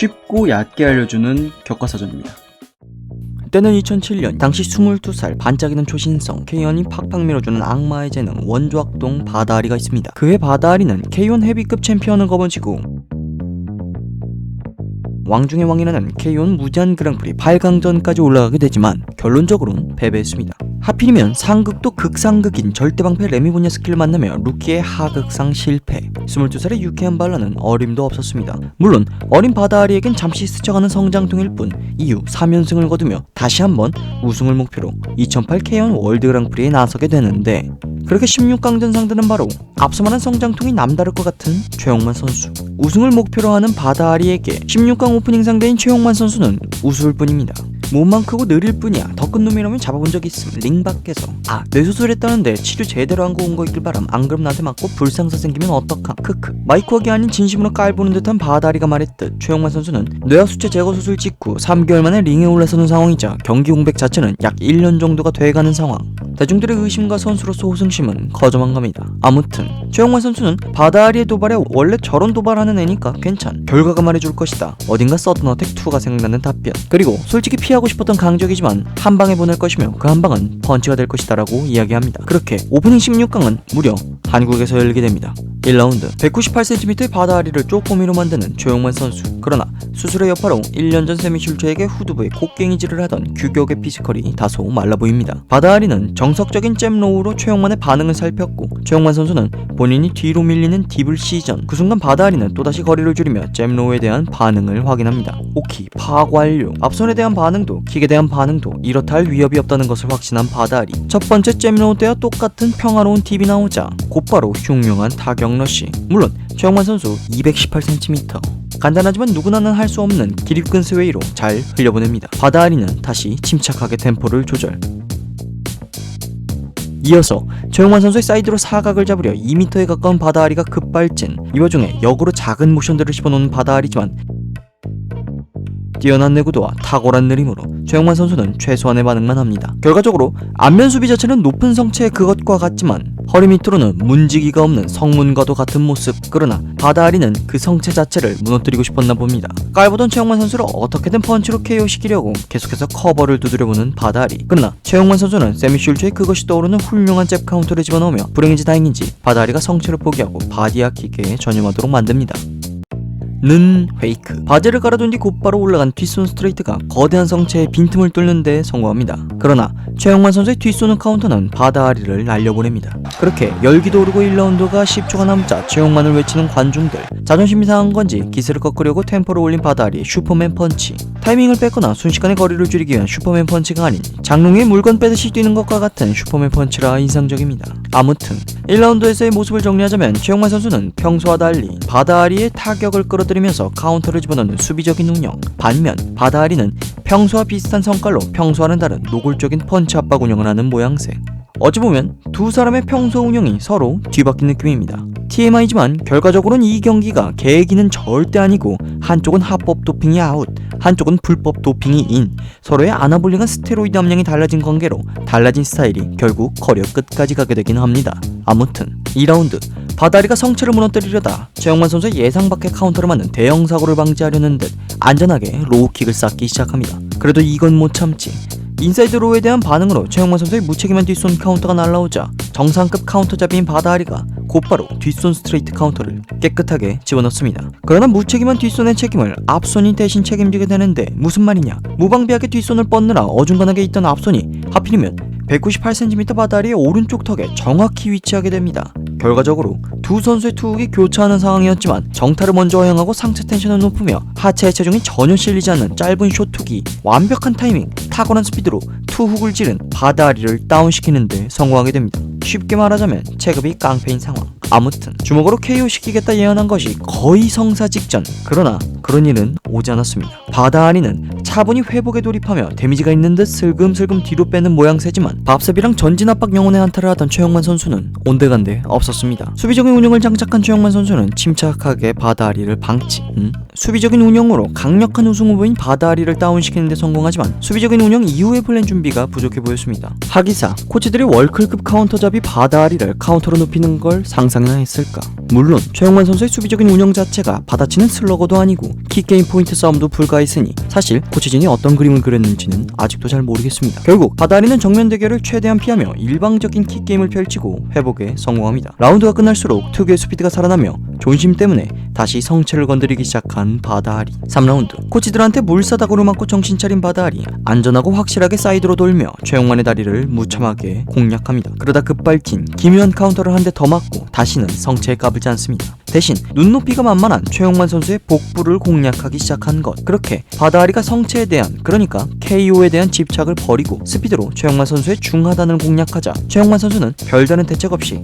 쉽고 얕게 알려주는 교과서전입니다. 때는 2007년 당시 22살 반짝이는 초신성 K1이 팍팍 밀어주는 악마의 재능 원조학동 바다아리가 있습니다. 그의 바다아리는 K1 헤비급 챔피언을 거머쥐고 왕중의 왕이라는 K1 무제한 그랑프리 8강전까지 올라가게 되지만 결론적으로는 패배했습니다. 하필이면 상극도 극상극인 절대방패 레미보냐 스킬을 만나며 루키의 하극상 실패 22살의 유쾌한 발라는 어림도 없었습니다. 물론 어린 바다아리에겐 잠시 스쳐가는 성장통일 뿐 이후 3연승을 거두며 다시 한번 우승을 목표로 2008 K1 월드 그랑프리에 나서게 되는데 그렇게 16강전 상대는 바로 앞서 말한 성장통이 남다를 것 같은 최용만 선수 우승을 목표로 하는 바다아리에게 16강 오프닝 상대인 최용만 선수는 우스울 뿐입니다. 몸만 크고 느릴 뿐이야. 더 큰 놈이라면 잡아본 적 있음. 링 밖에서. 아 뇌수술했다는데 치료 제대로 한 거 온 거 있길 바람. 안 그럼 나한테 맞고 불상사 생기면 어떡함? 크크. 마이크워기 아닌 진심으로 깔보는 듯한 바다리가 말했듯 최용만 선수는 뇌하 수체 제거 수술 직후 3개월 만에 링에 올라서는 상황이자 경기 공백 자체는 약 1년 정도가 돼가는 상황. 대중들의 의심과 선수로서 호승심은 커져만 갑니다. 아무튼 최용만 선수는 바다리의 도발에 원래 저런 도발하는 애니까 괜찮. 결과가 말해줄 것이다. 어딘가 서든 어택 2가 생각나는 답변. 그리고 솔직히 피하고 싶었던 강적이지만 한 방에 보낼 것이며 그 한 방은 펀치가 될 것이다라고 이야기합니다. 그렇게 오프닝 16강은 무려 한국에서 열리게 됩니다 1라운드. 198cm의 바다아리를 쪼꼬미로 만드는 조용만 선수. 그러나 수술의 여파로 1년 전 세미슐트에게 후두부에 곡괭이질을 하던 규격의 피지컬이 다소 말라 보입니다. 바다아리는 정석적인 잼로우로 최용만의 반응을 살폈고 최용만 선수는 본인이 뒤로 밀리는 딥을 시전. 그 순간 바다아리는 또다시 거리를 줄이며 잼로우에 대한 반응을 확인합니다. 오키 파악 완료 앞손에 대한 반응도 킥에 대한 반응도 이렇다 할 위협이 없다는 것을 확신한 바다아리. 첫 번째 잼로우 때와 똑같은 평화로운 딥이 나오자 곧바로 흉흉한 타격 러시 물론 최영만 선수 218cm 간단하지만 누구나는 할 수 없는 기립근 스웨이로 잘 흘려보냅니다. 바다 아리는 다시 침착하게 템포를 조절. 이어서 조용환 선수의 사이드로 사각을 잡으려 2m에 가까운 바다아리가 급발진. 이 와중에 역으로 작은 모션들을 집어넣는 바다아리지만 뛰어난 내구도와 탁월한 느림으로 최영만 선수는 최소한의 반응만 합니다. 결과적으로 안면 수비 자체는 높은 성체의 그것과 같지만 허리 밑으로는 문지기가 없는 성문과도 같은 모습 그러나 바다아리는 그 성체 자체를 무너뜨리고 싶었나 봅니다. 깔보던 최영만 선수를 어떻게든 펀치로 KO시키려고 계속해서 커버를 두드려보는 바다아리 그러나 최영만 선수는 세미슐츠의 그것이 떠오르는 훌륭한 잽 카운터를 집어넣으며 불행인지 다행인지 바다아리가 성체를 포기하고 바디아 킥에 전념하도록 만듭니다. 는 페이크. 바지를 깔아둔 뒤 곧바로 올라간 뒷손 스트레이트가 거대한 성체의 빈틈을 뚫는 데 성공합니다. 그러나 최영만 선수의 뒷손은 카운터는 바다아리를 날려보냅니다. 그렇게 열기도 오르고 1라운드가 10초가 남자 최영만을 외치는 관중들 자존심 이 상한 건지 기세를 꺾으려고 템포를 올린 바다아리 슈퍼맨 펀치. 타이밍을 뺏거나 순식간에 거리를 줄이기 위한 슈퍼맨 펀치가 아닌 장롱에 물건 빼듯이 뛰는 것과 같은 슈퍼맨 펀치라 인상적입니다. 아무튼 1라운드에서의 모습을 정리하자면 최영만 선수는 평소와 달리 바다아리의 타격을 끌어들이면서 카운터를 집어넣는 수비적인 운영 반면 바다아리는 평소와 비슷한 성깔로 평소와는 다른 노골적인 펀치 압박 운영을 하는 모양새 어찌 보면 두 사람의 평소 운영이 서로 뒤바뀐 느낌입니다. TMI지만 결과적으로는 이 경기가 계기는 절대 아니고 한쪽은 합법 도핑이 아웃, 한쪽은 불법 도핑이 인, 서로의 아나볼링한 스테로이드 함량이 달라진 관계로 달라진 스타일이 결국 커리어 끝까지 가게 되긴 합니다. 아무튼 2라운드 바다리가 성체를 무너뜨리려다 최영만 선수의 예상 밖의 카운터를 맞는 대형 사고를 방지하려는 듯 안전하게 로우킥을 쌓기 시작합니다. 그래도 이건 못 참지. 인사이드 로우에 대한 반응으로 최영만 선수의 무책임한 뒷손 카운터가 날라오자 정상급 카운터 잡이인 바다아리가 곧바로 뒷손 스트레이트 카운터를 깨끗하게 집어넣습니다. 그러나 무책임한 뒷손의 책임을 앞손이 대신 책임지게 되는데 무슨 말이냐? 무방비하게 뒷손을 뻗느라 어중간하게 있던 앞손이 하필이면 198cm 바다리의 오른쪽 턱에 정확히 위치하게 됩니다. 결과적으로 두 선수의 투훅이 교차하는 상황이었지만 정타를 먼저 허용하고 상체 텐션을 높으며 하체의 체중이 전혀 실리지 않는 짧은 쇼투기 완벽한 타이밍 탁월한 스피드로 투훅을 찌른 바다리를 다운시키는데 성공하게 됩니다. 쉽게 말하자면 체급이 깡패인 상황. 아무튼 주먹으로 KO 시키겠다 예언한 것이 거의 성사 직전. 그러나 그런 일은 오지 않았습니다. 바다아리는 차분히 회복에 돌입하며 데미지가 있는 듯 슬금슬금 뒤로 빼는 모양새지만 밥셉이랑 전진 압박 영혼의 한타를 하던 최영만 선수는 온데간데 없었습니다. 수비적인 운영을 장착한 최영만 선수는 침착하게 바다아리를 방치. 음? 수비적인 운영으로 강력한 우승 후보인 바다리를 다운시키는 데 성공하지만 수비적인 운영 이후의 플랜 준비가 부족해 보였습니다. 하기사 코치들이 월클급 카운터잡이 바다리를 카운터로 눕히는 걸 상상이나 했을까? 물론 최영만 선수의 수비적인 운영 자체가 받아치는 슬러거도 아니고 킥게임 포인트 싸움도 불가했으니 사실 코치진이 어떤 그림을 그렸는지는 아직도 잘 모르겠습니다. 결국 바다리는 정면 대결을 최대한 피하며 일방적인 킥게임을 펼치고 회복에 성공합니다. 라운드가 끝날수록 특유의 스피드가 살아나며 존심 때문에 다시 성체를 건드리기 시작한 바다리. 3라운드. 코치들한테 물사다구를 맞고 정신 차린 바다리. 안전하고 확실하게 사이드로 돌며 최용만의 다리를 무참하게 공략합니다. 그러다 급발진. 기묘한 카운터를 한 대 더 맞고 다시는 성체에 까불지 않습니다. 대신 눈높이가 만만한 최용만 선수의 복부를 공략하기 시작한 것. 그렇게 바다리가 성체에 대한 그러니까 KO에 대한 집착을 버리고 스피드로 최용만 선수의 중하단을 공략하자 최용만 선수는 별다른 대책 없이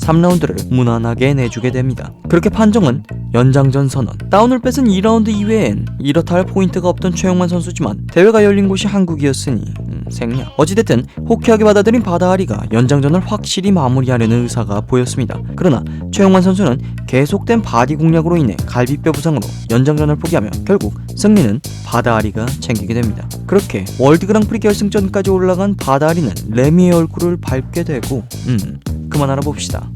3라운드를 무난하게 내주게 됩니다. 그렇게 판정은 연장전 선언. 다운을 뺏은 2라운드 이외엔 이렇다 할 포인트가 없던 최영만 선수지만 대회가 열린 곳이 한국이었으니 음, 생략. 어찌됐든 호쾌하게 받아들인 바다하리가 연장전을 확실히 마무리하려는 의사가 보였습니다. 그러나 최영만 선수는 계속된 바디 공략으로 인해 갈비뼈 부상으로 연장전을 포기하며 결국 승리는 바다하리가 챙기게 됩니다. 그렇게 월드 그랑프리 결승전까지 올라간 바다하리는 레미의 얼굴을 밟게 되고 음 그만 알아봅시다.